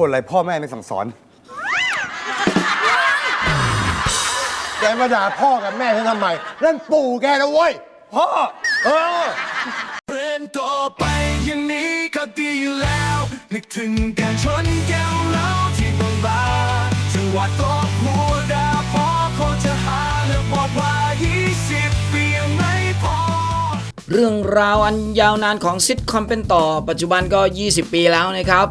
คนอะไรพ่อแม่ไม่สั่งสอน แกมาด่าพ่อกับแม่ฉันทำไม นั่นปู่แกนะเว้ย พ่อ เออเป็นต่อไปอย่างนี้ก็ดีอยู่แล้ว นึกถึงการชนแก้วเหล้าที่บางบาจังหวัดก็หัวดาพอคงจะหาและบอกว่า20ปียังไม่พอ เรื่องราวอันยาวนานของซิทคอมเป็นต่อ ปัจจุบันก็ 20 ปีแล้วนะครับ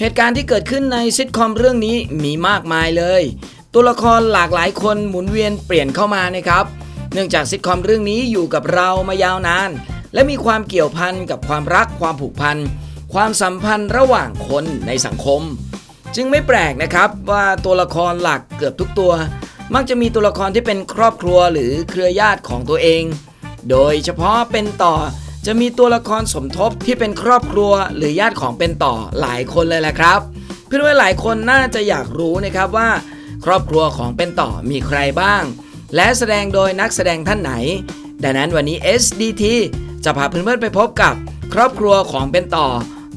เหตุการณ์ที่เกิดขึ้นในซิทคอมเรื่องนี้มีมากมายเลย ตัวละครหลากหลายคนหมุนเวียนเปลี่ยนเข้ามานะครับ เนื่องจากซิทคอมเรื่องนี้อยู่กับเรามายาวนาน และมีความเกี่ยวพันกับความรักความผูกพัน ความสัมพันธ์ระหว่างคนในสังคม จึงไม่แปลกนะครับว่าตัวละครหลักเกือบทุกตัว มักจะมีตัวละครที่เป็นครอบครัวหรือเครือญาติของตัวเอง โดยเฉพาะเป็นต่อ จะมีตัวละครสมทบที่เป็นครอบครัวหรือญาติของเป็นต่อหลายคนเลยแหละครับ เพื่อนว่าหลายคนน่าจะอยากรู้นะครับว่า ครอบครัวของเป็นต่อมีใครบ้าง และแสดงโดยนักแสดงท่านไหน ดังนั้นวันนี้ SDT จะพาเพื่อนๆไปพบกับครอบครัวของเป็นต่อ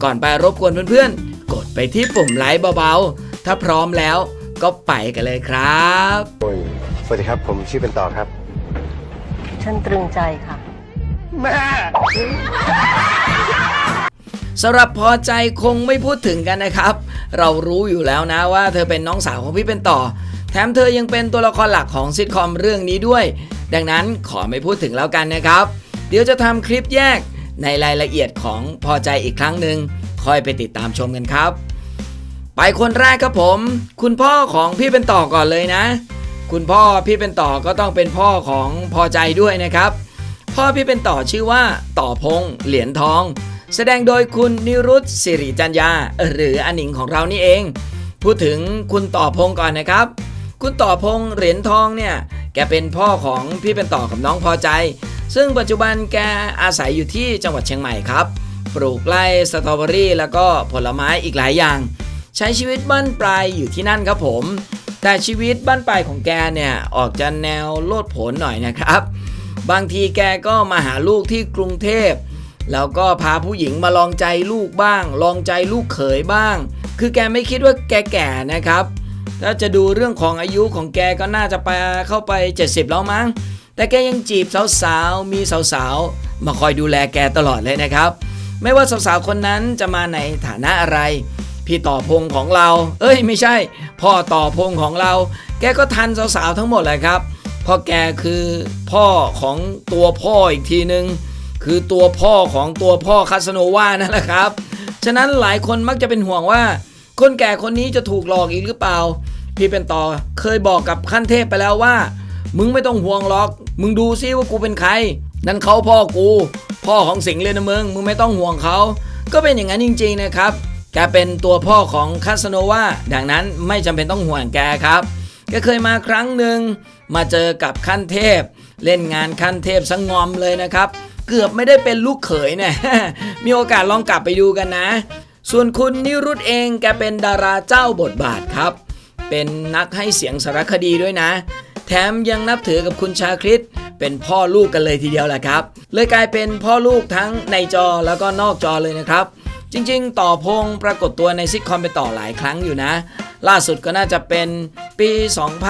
ก่อนไปรบกวนเพื่อนๆ กดไปที่ปุ่มไลค์เบาๆ ถ้าพร้อมแล้วก็ไปกันเลยครับ สวัสดีครับ ผมชื่อเป็นต่อครับ ฉันตรึงใจค่ะ แม่ สำหรับพอใจคงไม่พูดถึงกันนะครับ เรารู้อยู่แล้วนะว่าเธอเป็นน้องสาวของพี่เป็นต่อ แถมเธอยังเป็นตัวละครหลักของซิทคอมเรื่องนี้ด้วย ดังนั้นขอไม่พูดถึงแล้วกันนะครับ เดี๋ยวจะทำคลิปแยกในรายละเอียดของพอใจอีกครั้งหนึ่งคอยไปติดตามชมกันครับ ไปคนแรกครับผม คุณพ่อของพี่เป็นต่อก่อนเลยนะ คุณพ่อพี่เป็นต่อก็ต้องเป็นพ่อของพอใจด้วยนะครับ พ่อพี่เป็นต่อชื่อว่า ต่อพงษ์เหรียญทอง แสดงโดยคุณนิรุตสิริจัญญาหรืออนิงของเรานี่เอง พูดถึงคุณต่อพงษ์ก่อนนะครับ คุณต่อพงษ์เหรียญทองเนี่ยแกเป็นพ่อของพี่เป็นต่อกับน้องพอใจ ซึ่งปัจจุบันแกอาศัยอยู่ที่จังหวัดเชียงใหม่ครับ ปลูกไร่สตรอเบอรี่ แล้วก็ผลไม้อีกหลายอย่าง ใช้ชีวิตบ้านปลายอยู่ที่นั่นครับผม แต่ชีวิตบ้านปลายของแกเนี่ยออกจะแนวโลดโผนหน่อยนะครับ บางทีแกก็มาหาลูกที่กรุงเทพแล้วก็พาผู้หญิงมาลองใจลูกบ้าง ลองใจลูกเขยบ้าง คือแกไม่คิดว่าแกแก่นะครับ ถ้าจะดูเรื่องของอายุของแกก็น่าจะไปเข้าไป 70 แล้วมั้ง แต่แกยังจีบสาวๆ มีสาวๆ มาคอยดูแลแกตลอดเลยนะครับ ไม่ว่าสาวๆ คนนั้นจะมาในฐานะอะไร พี่ต่อพงของเรา เอ้ยไม่ใช่ พ่อต่อพงของเรา แกก็ทันสาวๆ ทั้งหมดเลยครับ พราะแกคือพ่อของตัวพ่ออีกทีหนึงคือตัวพ่อของตัวพ่อคาสโนวานั่นแหละครับ ฉะนั้นหลายคนมักจะเป็นห่วงว่า คนแก่คนนี้จะถูกหลอกอีกหรือเปล่า พี่เป็นต่อเคยบอกกับขั้นเทพไปแล้วว่า มึงไม่ต้องห่วงหรอก มึงดูซิว่ากูเป็นใคร นั่นเขาพ่อกู พ่อของสิงห์เลยนะมึง มึงไม่ต้องห่วงเขา ก็เป็นอย่างนั้นจริง ๆนะครับ แกเป็นตัวพ่อของคาสโนวาดังนั้นไม่จำเป็นต้องห่วงแกครับ แกเคยมาครั้งหนึ่งมาเจอกับขั้นเทพ เล่นงานขั้นเทพสงอมเลยนะครับ เกือบไม่ได้เป็นลูกเขยเนี่ยมีโอกาสลองกลับไปดูกันนะ ส่วนคุณนิรุตเองแกเป็นดาราเจ้าบทบาทครับ เป็นนักให้เสียงสารคดีด้วยนะ แถมยังนับถือกับคุณชาคริตเป็นพ่อลูกกันเลยทีเดียวแหละครับ เลยกลายเป็นพ่อลูกทั้งในจอแล้วก็นอกจอเลยนะครับ จริง ๆ ต่อพงปรากฏตัวในซิทคอมไปต่อหลายครั้งอยู่นะ ล่าสุดก็น่าจะเป็นปี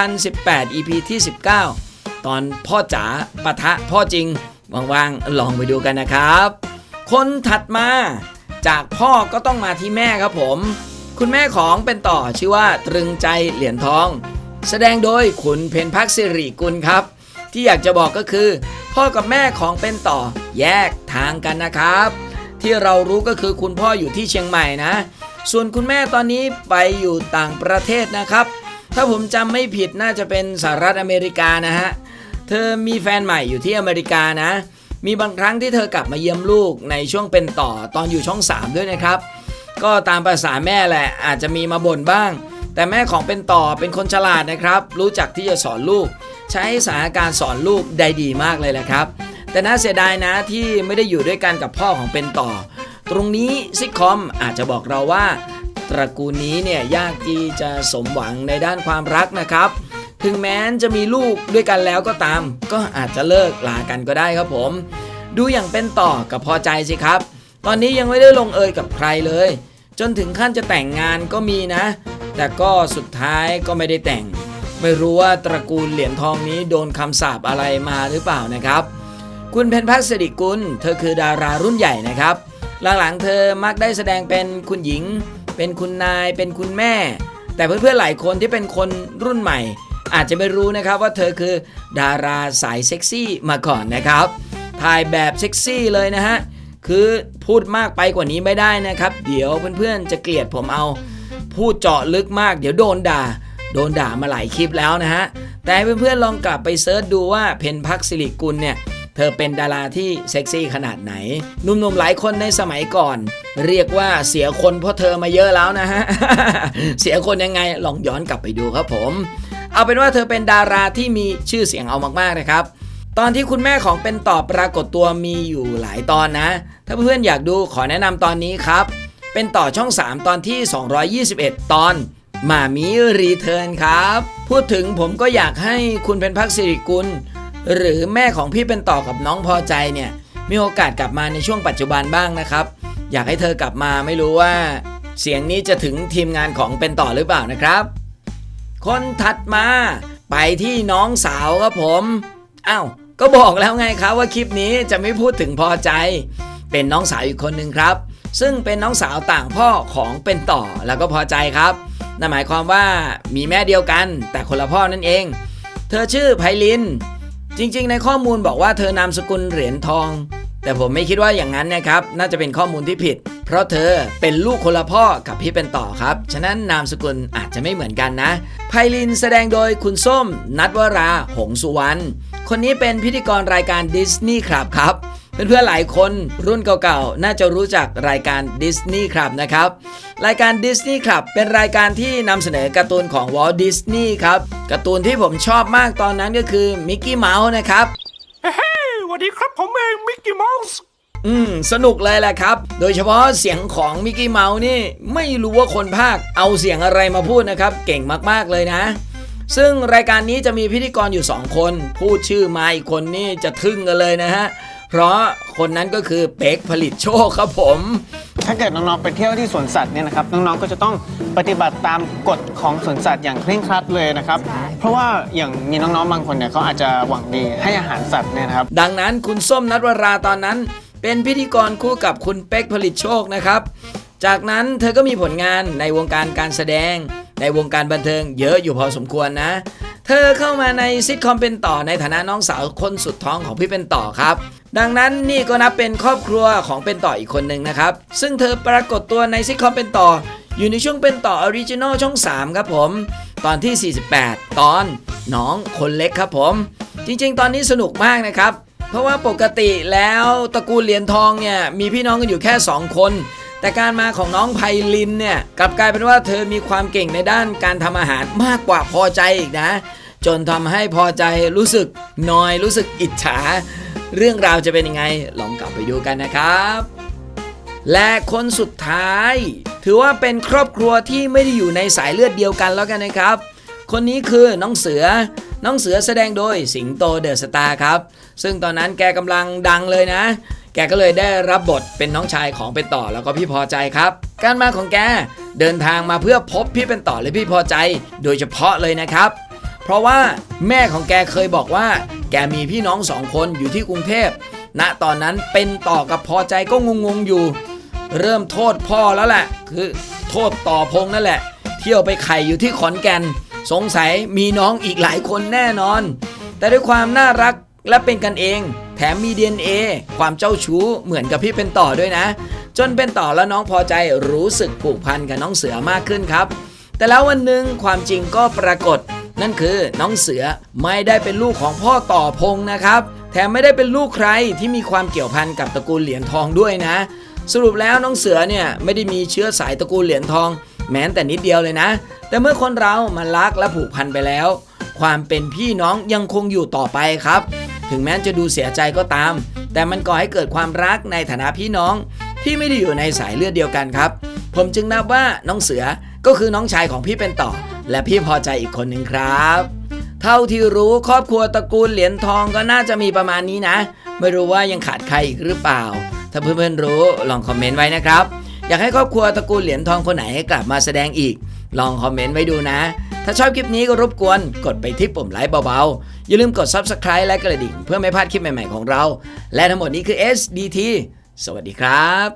2018 EP ที่ 19 ตอนพ่อจ๋าปะทะพ่อจริงว่างๆลองไปดูกันนะครับ คนถัดมาจากพ่อก็ต้องมาที่แม่ครับผม คุณแม่ของเป็นต่อชื่อว่าตรึงใจเหรียญทอง แสดงโดยคุณเพนพักสิริกุลครับ ที่อยากจะบอกก็คือ พ่อกับแม่ของเป็นต่อแยกทางกันนะครับ ที่เรารู้ก็คือคุณพ่ออยู่ที่เชียงใหม่นะ ส่วนคุณแม่ตอนนี้ไปอยู่ต่างประเทศนะครับ ถ้าผมจำไม่ผิดน่าจะเป็นสหรัฐอเมริกานะฮะ เธอมีแฟนใหม่อยู่ที่อเมริกานะ มีบางครั้งที่เธอกลับมาเยี่ยมลูกในช่วงเป็นต่อตอนอยู่ช่อง 3 ด้วยนะครับ ก็ตามภาษาแม่แหละอาจจะมีมาบ่นบ้าง แต่แม่ของเป็นต่อเป็นคนฉลาดนะครับ รู้จักที่จะสอนลูก ใช้สถานการณ์สอนลูกได้ดีมากเลยแหละครับ แต่น่าเสียดายนะที่ไม่ได้อยู่ด้วยกันกับพ่อของเป็นต่อ ตรงนี้ซิทคอมอาจจะบอกเราว่า ตระกูลนี้เนี่ยยากที่จะสมหวังในด้านความรักนะครับ ถึงแม้จะมีลูกด้วยกันแล้วก็ตาม ก็อาจจะเลิกลากันก็ได้ครับผม ดูอย่างเป็นต่อกับพอใจสิครับ ตอนนี้ยังไม่ได้ลงเอยกับใครเลย จนถึงขั้นจะแต่งงานก็มีนะ แต่ก็สุดท้ายก็ไม่ได้แต่ง ไม่รู้ว่าตระกูลเหรียญทองนี้โดนคำสาปอะไรมาหรือเปล่านะครับ คุณเพนพัฒน์สิริกุล เธอคือดารารุ่นใหญ่นะครับ หลังๆ เธอมักได้แสดงเป็นคุณหญิง เป็นคุณนาย เป็นคุณแม่ แต่เพื่อนๆ หลายคนที่เป็นคนรุ่นใหม่ อาจจะไม่รู้นะครับว่าเธอคือดาราสายเซ็กซี่มาก่อนนะครับ ถ่ายแบบเซ็กซี่เลยนะฮะ คือพูดมากไปกว่านี้ไม่ได้นะครับ เดี๋ยวเพื่อนๆ จะเกลียดผมเอา พูดเจาะลึกมาก เดี๋ยวโดนด่า โดนด่ามาหลายคลิปแล้วนะฮะ แต่เพื่อนๆ ลองกลับไปเซิร์ชดูว่าเพนพักสิริกุลเนี่ย เธอเป็นดาราที่เซ็กซี่ขนาดไหนหนุ่มๆหลายคนในสมัยก่อน เรียกว่าเสียคนเพราะเธอมาเยอะแล้วนะฮะ เสียคนยังไงลองย้อนกลับไปดูครับผม เอาเป็นว่าเธอเป็นดาราที่มีชื่อเสียงเอามากๆนะครับตอนที่คุณแม่ของเป็นต่อปรากฏตัวมีอยู่หลายตอนนะ ถ้าเพื่อนๆอยากดูขอแนะนำตอนนี้ครับ เป็นต่อช่อง 3 ตอนที่ 221 ตอนมามีรีเทิร์นครับ พูดถึงผมก็อยากให้คุณเป็นพักสิริกุล หรือแม่ของพี่เป็นต่อกับน้องพอใจเนี่ย มีโอกาสกลับมาในช่วงปัจจุบันบ้างนะครับ อยากให้เธอกลับมาไม่รู้ว่า เสียงนี้จะถึงทีมงานของเป็นต่อหรือเปล่านะครับ คนถัดมาไปที่น้องสาวครับผมอ้าวก็บอกแล้วไงครับว่าคลิปนี้จะไม่พูดถึงพอใจ เป็นน้องสาวอีกคนหนึ่งครับ ซึ่งเป็นน้องสาวต่างพ่อของเป็นต่อแล้วก็พอใจครับนั่นหมายความว่ามีแม่เดียวกัน แต่คนละพ่อนั่นเอง เธอชื่อไพลิน จริง ๆ ในข้อมูลบอกว่าเธอนามสกุลเหรียญทอง แต่ผมไม่คิดว่าอย่างนั้นนะครับ น่าจะเป็นข้อมูลที่ผิด เพราะเธอเป็นลูกคนละพ่อกับพี่เป็นต่อครับ ฉะนั้นนามสกุลอาจจะไม่เหมือนกันนะไพลินแสดงโดยคุณส้ม นัทวรา หงสุวรรณ คนนี้เป็นพิธีกรรายการดิสนีย์ครับครับ เพื่อนๆหลายคนรุ่นเก่าๆ น่าจะรู้จักรายการดิสนีย์ครับนะครับ รายการดิสนีย์ครับเป็นรายการที่นำเสนอการ์ตูนของวอลดิสนีย์ครับการ์ตูนที่ผมชอบมากตอนนั้นก็คือมิกกี้เมาส์นะครับสวัสดีครับผมเองมิกกี้เมาส์อืม สนุกเลยแหละครับ โดยเฉพาะเสียงของมิกกี้เมาส์นี่ ไม่รู้ว่าคนภาคเอาเสียงอะไรมาพูดนะครับ เก่งมากๆเลยนะ ซึ่งรายการนี้จะมีพิธีกรอยู่ 2 คน พูดชื่อมาอีกคนนี่จะทึ่งกันเลยนะฮะ เพราะคนนั้นก็คือเป็กผลิตโชคครับผม ถ้าเกิดน้องๆไปเที่ยวที่สวนสัตว์เนี่ยนะครับน้องๆก็จะต้องปฏิบัติตามกฎของสวนสัตว์อย่างเคร่งครัดเลยนะครับ เพราะว่าอย่างมีน้องๆบางคนเนี่ยเขาอาจจะหวังดีให้อาหารสัตว์เนี่ยนะครับ ดังนั้นคุณส้มนัทวราตอนนั้น เป็นพิธีกรคู่กับคุณเป๊กผลิตโชคนะครับ จากนั้นเธอก็มีผลงานในวงการการแสดง ในวงการบันเทิงเยอะอยู่พอสมควรนะ เธอเข้ามาในซิทคอมเป็นต่อในฐานะน้องสาวคนสุดท้องของพี่เป็นต่อครับ ดังนั้นนี่ก็นับเป็นครอบครัวของเป็นต่ออีกคนหนึ่งนะครับ ซึ่งเธอปรากฏตัวในซิทคอมเป็นต่อ อยู่ในช่วงเป็นต่อออริจินอลช่อง 3 ครับผม ตอนที่ 48 ตอนน้องคนเล็กครับผม จริงๆ ตอนนี้สนุกมากนะครับ เพราะว่าปกติแล้วตระกูลเหรียญทองเนี่ยมีพี่น้องกันอยู่แค่ 2 คน แต่การมาของน้องไพลินเนี่ยกลับกลายเป็นว่าเธอมีความเก่งในด้านการทำอาหารมากกว่าพอใจอีกนะ จนทำให้พอใจรู้สึกนอยรู้สึกอิจฉา เรื่องราวจะเป็นยังไง ลองกลับไปดูกันนะครับ และคนสุดท้าย ถือว่าเป็นครอบครัวที่ไม่ได้อยู่ในสายเลือดเดียวกันแล้วกันนะครับ คนนี้คือน้องเสือ น้องเสือแสดงโดยสิงโตเดอะสตาร์ครับ ซึ่งตอนนั้นแกกำลังดังเลยนะ แกก็เลยได้รับบทเป็นน้องชายของเป็นต่อแล้วก็พี่พอใจครับ การมาของแกเดินทางมาเพื่อพบพี่เป็นต่อและพี่พอใจ โดยเฉพาะเลยนะครับ เพราะว่าแม่ของแกเคยบอกว่า แกมีพี่น้องสองคนอยู่ที่กรุงเทพณตอนนั้นเป็นต่อกับพอใจก็งงๆอยู่ เริ่มโทษพ่อแล้วแหละ คือโทษต่อพงนั่นแหละ เที่ยวไปไข่อยู่ที่ขอนแก่น สงสัยมีน้องอีกหลายคนแน่นอน แต่ด้วยความน่ารักและเป็นกันเอง แถมมี DNA ความเจ้าชู้เหมือนกับพี่เป็นต่อด้วยนะ จนเป็นต่อแล้วน้องพอใจรู้สึกผูกพันกับน้องเสือมากขึ้นครับ แต่แล้ววันหนึ่งความจริงก็ปรากฏ นั่นคือน้องเสือไม่ได้เป็นลูกของพ่อต่อพงนะครับ แถมไม่ได้เป็นลูกใครที่มีความเกี่ยวพันกับตระกูลเหรียญทองด้วยนะ สรุปแล้วน้องเสือเนี่ยไม่ได้มีเชื้อสายตระกูลเหรียญทอง แม้แต่นิดเดียวเลยนะ แต่เมื่อคนเรามันรักและผูกพันไปแล้ว ความเป็นพี่น้องยังคงอยู่ต่อไปครับ ถึงแม้จะดูเสียใจก็ตาม แต่มันก่อให้เกิดความรักในฐานะพี่น้องที่ไม่ได้อยู่ในสายเลือดเดียวกันครับ ผมจึงนับว่าน้องเสือก็คือน้องชายของพี่เป็นต่อ และพี่พอใจอีกคนหนึ่งครับ เท่าที่รู้ครอบครัวตระกูลเหรียญทองก็น่าจะมีประมาณนี้นะ ไม่รู้ว่ายังขาดใครอีกหรือเปล่า ถ้าเพื่อนๆรู้ลองคอมเมนต์ไว้นะครับ อยากให้ครอบครัวตระกูลเหรียญทองคนไหนให้กลับมาแสดงอีก ลองคอมเมนต์ไว้ดูนะ ถ้าชอบคลิปนี้ก็รบกวน กดไปที่ปุ่มไลค์เบาๆ อย่าลืมกด Subscribe และกระดิ่งเพื่อไม่พลาดคลิปใหม่ๆของเรา และทั้งหมดนี้คือ SDT สวัสดีครับ